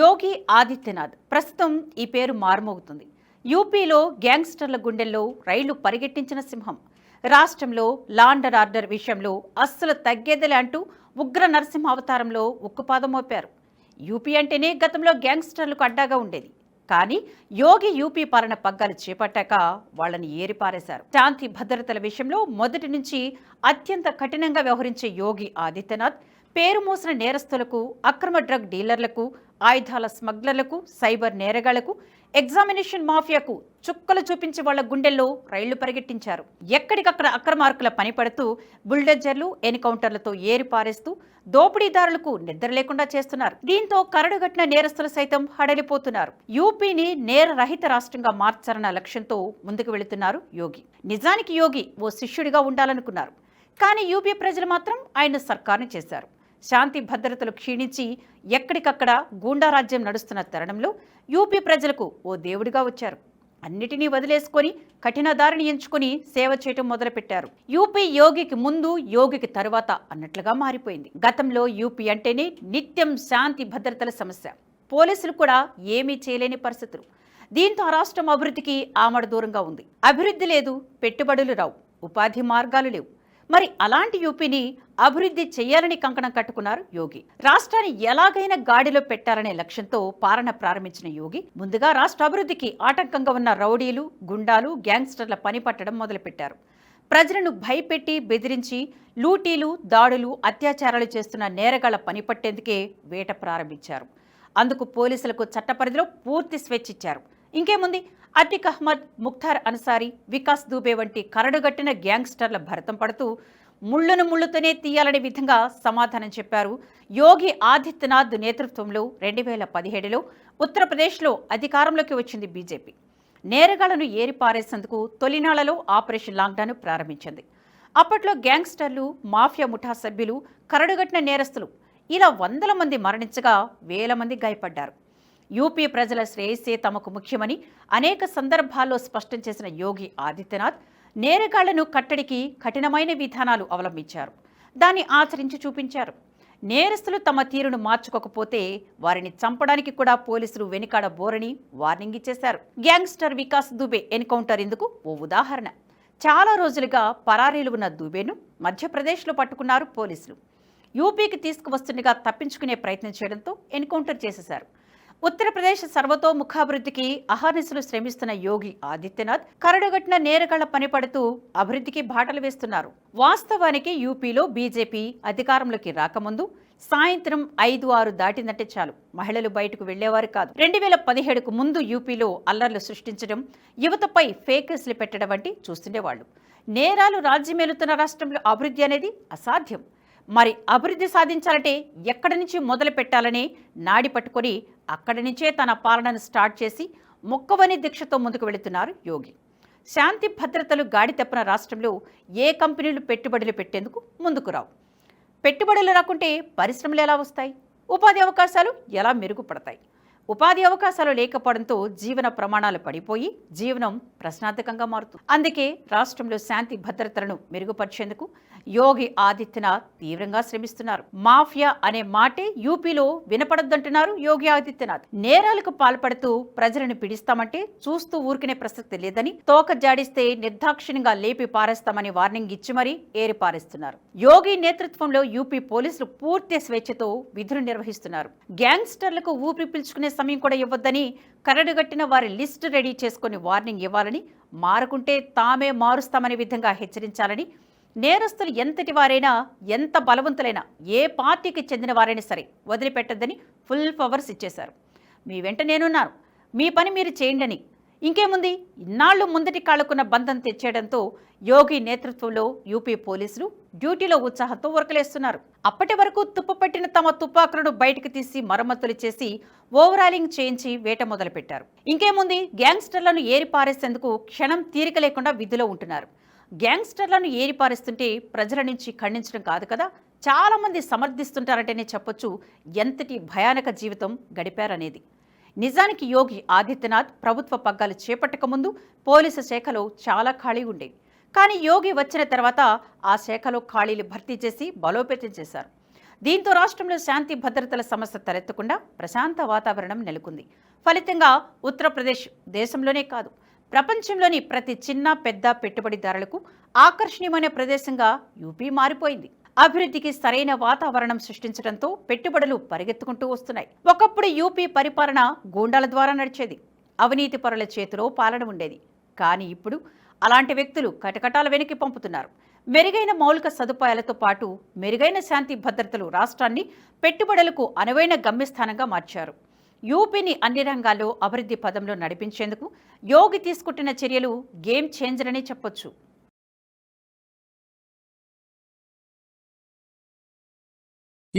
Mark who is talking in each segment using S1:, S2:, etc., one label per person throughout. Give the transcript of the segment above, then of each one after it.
S1: యోగి ఆదిత్యనాథ్. ప్రస్తుతం ఈ పేరు మారుమోగుతుంది. యూపీలో గ్యాంగ్స్టర్ల గుండెల్లో రైళ్ళు పరిగెట్టించిన సింహం. రాష్ట్రంలో లాండర్ ఆర్డర్ విషయంలో అస్సలు తగ్గేదిలే అంటూ ఉగ్ర నరసింహ అవతారంలో ఉక్కుపాదం మోపారు. యూపీ అంటేనే గతంలో గ్యాంగ్స్టర్లకు అడ్డాగా ఉండేది. కానీ యోగి యూపీ పాలన పగ్గాలు చేపట్టాక వాళ్ళని ఏరిపారేశారు. శాంతి భద్రతల విషయంలో మొదటి నుంచి అత్యంత కఠినంగా వ్యవహరించే యోగి ఆదిత్యనాథ్ పేరు మోసిన నేరస్తులకు అక్రమ డ్రగ్ డీలర్లకు ఆయుధాల స్మగ్లర్లకు సైబర్ నేరగాళ్ళకు ఎగ్జామినేషన్ మాఫియాకు చుక్కలు చూపించి వాళ్ళ గుండెల్లో రైళ్ళు పరిగెట్టించారు. ఎక్కడికక్కడ అక్రమార్కుల పనిపడుతూ బుల్డెజర్లు ఎన్కౌంటర్లతో ఏరిపారేస్తూ దోపిడీదారులకు నిద్ర లేకుండా చేస్తున్నారు. దీంతో కరడుగట్టిన నేరస్తులు సైతం హడలిపోతున్నారు. యూపీని నేర రహిత రాష్ట్రంగా మార్చాలన్న లక్ష్యంతో ముందుకు వెళుతున్నారు యోగి. నిజానికి యోగి ఓ శిష్యుడిగా ఉండాలనుకున్నారు. కానీ యూపీ ప్రజలు మాత్రం ఆయన సర్కార్ని చేశారు. శాంతి భద్రతలు క్షీణించి ఎక్కడికక్కడ గూండారాజ్యం నడుస్తున్న తరుణంలో యూపీ ప్రజలకు ఓ దేవుడిగా వచ్చారు. అన్నిటినీ వదిలేసుకొని కఠిన దారిని ఎంచుకుని సేవ చేయటం మొదలుపెట్టారు. యూపీ యోగికి ముందు యోగికి తరువాత అన్నట్లుగా మారిపోయింది. గతంలో యూపీ అంటేనే నిత్యం శాంతి భద్రతల సమస్య. పోలీసులు కూడా ఏమీ చేయలేని పరిస్థితులు. దీంతో ఆ రాష్ట్రం అభివృద్ధికి ఆమడ దూరంగా ఉంది. అభివృద్ధి లేదు పెట్టుబడులు రావు ఉపాధి మార్గాలు లేవు. మరి అలాంటి యూపీని అభివృద్ధి చేయాలని కంకణం కట్టుకున్నారు యోగి. రాష్ట్రాన్ని ఎలాగైనా గాడిలో పెట్టాలనే లక్ష్యంతో పాలన ప్రారంభించిన యోగి ముందుగా రాష్ట్ర అభివృద్ధికి ఆటంకంగా ఉన్న రౌడీలు గుండాలు గ్యాంగ్స్టర్ల పని పట్టడం మొదలుపెట్టారు. ప్రజలను భయపెట్టి బెదిరించి లూటీలు దాడులు అత్యాచారాలు చేస్తున్న నేరగాళ్ళ పని పట్టేందుకే వేట ప్రారంభించారు. అందుకు పోలీసులకు చట్టపరిధిలో పూర్తి స్వేచ్ఛ ఇచ్చారు. ఇంకేముంది? అతిక్ అహ్మద్ ముఖ్తార్ అన్సారీ వికాస్ దూబే వంటి కరడుగట్టిన గ్యాంగ్స్టర్ల భరతం పడుతూ ముళ్ళును ముళ్ళుతోనే తీయాలనే విధంగా సమాధానం చెప్పారు. యోగి ఆదిత్యనాథ్ నేతృత్వంలో రెండు వేల పదిహేడులో ఉత్తరప్రదేశ్లో అధికారంలోకి వచ్చింది బీజేపీ. నేరగాళ్ళను ఏరిపారేసేందుకు తొలినాళ్ళలో ఆపరేషన్ లాక్డౌన్ ప్రారంభించింది. అప్పట్లో గ్యాంగ్స్టర్లు మాఫియా ముఠా సభ్యులు కరడుగట్టిన నేరస్తులు ఇలా వందల మంది మరణించగా వేల మంది గాయపడ్డారు. యూపీ ప్రజల శ్రేయస్సే తమకు ముఖ్యమని అనేక సందర్భాల్లో స్పష్టం చేసిన యోగి ఆదిత్యనాథ్ నేరగాళ్ళను కట్టడికి కఠినమైన విధానాలు అవలంబించారు. దాన్ని ఆచరించి చూపించారు. నేరస్తులు తమ తీరును మార్చుకోకపోతే వారిని చంపడానికి కూడా పోలీసులు వెనుకాడ బోరని వార్నింగ్ ఇచ్చేశారు. గ్యాంగ్స్టర్ వికాస్ దుబే ఎన్కౌంటర్ ఇందుకు ఓ ఉదాహరణ. చాలా రోజులుగా పరారీలు ఉన్న దుబేను మధ్యప్రదేశ్లో పట్టుకున్నారు పోలీసులు. యూపీకి తీసుకువస్తుండగా తప్పించుకునే ప్రయత్నం చేయడంతో ఎన్కౌంటర్ చేసేశారు. ఉత్తరప్రదేశ్ సర్వతోముఖాభివృద్ధికి అహర్నిశలు శ్రమిస్తున్న యోగి ఆదిత్యనాథ్ కరడుగట్టిన నేరగాళ్ళ పనిపడుతూ అభివృద్ధికి బాటలు వేస్తున్నారు. వాస్తవానికి యూపీలో బీజేపీ అధికారంలోకి రాకముందు సాయంత్రం ఐదు ఆరు దాటిందంటే చాలు. మహిళలు బయటకు వెళ్ళేవారు కాదు. రెండు వేల పదిహేడుకు ముందు యూపీలో అల్లర్లు సృష్టించడం యువతపై ఫేకేస్లు పెట్టడం వంటి చూస్తుండేవాళ్ళు నేరాలు రాజ్యమేలుతున్న రాష్ట్రంలో అభివృద్ధి అనేది అసాధ్యం. మరి అభివృద్ధి సాధించాలంటే ఎక్కడి నుంచి మొదలు పెట్టాలని నాడి పట్టుకొని అక్కడి నుంచే తన పాలనను స్టార్ట్ చేసి మొక్కవని దీక్షతో ముందుకు వెళుతున్నారు యోగి. శాంతి భద్రతలు గాడి తప్పిన రాష్ట్రంలో ఏ కంపెనీలు పెట్టుబడులు పెట్టేందుకు ముందుకు రావు. పెట్టుబడులు రాకుంటే పరిశ్రమలు ఎలా వస్తాయి? ఉపాధి అవకాశాలు ఎలా మెరుగుపడతాయి? ఉపాధి అవకాశాలు లేకపోవడంతో జీవన ప్రమాణాలు పడిపోయి జీవనం ప్రశ్నార్థకంగా మారుతుంది. అందుకే రాష్ట్రంలో శాంతి భద్రతలను మెరుగుపరిచేందుకు యోగి ఆదిత్యనాథ్ తీవ్రంగా శ్రమిస్తున్నారు. మాఫియా అనే మాటే యూపీలో వినపడద్దంటున్నారు యోగి ఆదిత్యనాథ్. నేరాలకు పాల్పడుతూ ప్రజలను పిడిస్తామంటే చూస్తూ ఊరికనే ప్రసక్తి లేదని తోక జాడిస్తే నిర్దాక్షిణ్యంగా లేపి పారేస్తామని వార్నింగ్ ఇచ్చి మరీ ఏరిపారేస్తున్నారు. యోగి నేతృత్వంలో యూపీ పోలీసులు పూర్తి స్వేచ్ఛతో విధులు నిర్వహిస్తున్నారు. గ్యాంగ్స్టర్లకు ఊపిరి పీల్చుకునే సమయం కూడా ఇవ్వద్దని కరడుగట్టిన వారి లిస్టు రెడీ చేసుకుని వార్నింగ్ ఇవ్వాలని మారుకుంటే తామే మారుస్తామనే విధంగా హెచ్చరించాలని నేరస్తులు ఎంతటి వారైనా ఎంత బలవంతులైనా ఏ పార్టీకి చెందిన వారైనా సరే వదిలిపెట్టద్దని ఫుల్ పవర్స్ ఇచ్చేశారు. మీ వెంట నేనున్నాను. మీ పని మీరు చేయండి ఇంకేముంది? ఇన్నాళ్ళు ముందటి కాళ్ళకున్న బంధం తెచ్చేయడంతో యోగి నేతృత్వంలో యూపీ పోలీసులు డ్యూటీలో ఉత్సాహంతో ఉరకలేస్తున్నారు. అప్పటి వరకు తుప్పపట్టిన తమ తుపాకులను బయటకు తీసి మరమ్మతులు చేసి ఓవరాలింగ్ చేయించి వేట మొదలుపెట్టారు. ఇంకేముంది? గ్యాంగ్స్టర్లను ఏరిపారేసేందుకు క్షణం తీరిక లేకుండా విధిలో ఉంటున్నారు. గ్యాంగ్స్టర్లను ఏరిపారేస్తుంటే ప్రజల నుంచి ఖండించడం కాదు కదా? చాలామంది సమర్థిస్తుంటారంటేనే చెప్పొచ్చు ఎంతటి భయానక జీవితం గడిపారనేది. నిజానికి యోగి ఆదిత్యనాథ్ ప్రభుత్వ పగ్గాలు చేపట్టకముందు పోలీసు శాఖలో చాలా ఖాళీ ఉండేవి కానీ యోగి వచ్చిన తర్వాత ఆ శాఖలో ఖాళీలు భర్తీ చేసి బలోపేతం చేశారు. దీంతో రాష్ట్రంలో శాంతి భద్రతల సమస్య తలెత్తకుండా ప్రశాంత వాతావరణం నెలకొంది. ఫలితంగా ఉత్తరప్రదేశ్ దేశంలోనే కాదు ప్రపంచంలోని ప్రతి చిన్న పెద్ద పెట్టుబడిదారులకు ఆకర్షణీయమైన ప్రదేశంగా యూపీ మారిపోయింది. అభివృద్ధికి సరైన వాతావరణం సృష్టించడంతో పెట్టుబడులు పరిగెత్తుకుంటూ వస్తున్నాయి. ఒకప్పుడు యూపీ పరిపాలన గూండాల ద్వారా నడిచేది. అవినీతి పరుల చేతిలో పాలన ఉండేది. కానీ ఇప్పుడు అలాంటి వ్యక్తులు కటకటాల వెనక్కి పంపుతున్నారు. మెరుగైన మౌలిక సదుపాయాలతో పాటు మెరుగైన శాంతి భద్రతలు రాష్ట్రాన్ని పెట్టుబడులకు అనువైన గమ్యస్థానంగా మార్చారు. యూపీని అన్ని రంగాల్లో అభివృద్ధి పదంలో నడిపించేందుకు యోగి తీసుకుంటున్న చర్యలు గేమ్ చేంజర్ అని చెప్పొచ్చు.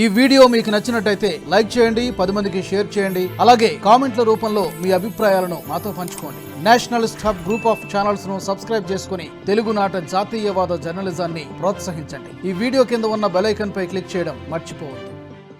S2: ఈ వీడియో మీకు నచ్చినట్టయితే లైక్ చేయండి పది మందికి షేర్ చేయండి అలాగే కామెంట్ల రూపంలో మీ అభిప్రాయాలను మాతో పంచుకోండి. నేషనలిస్ట్ స్టాఫ్ గ్రూప్ ఆఫ్ ఛానల్స్ను సబ్స్క్రైబ్ చేసుకుని తెలుగునాట జాతీయవాద జర్నలిజాన్ని ప్రోత్సహించండి. ఈ వీడియో కింద ఉన్న బెలైకన్ పై క్లిక్ చేయడం మర్చిపోవద్దు.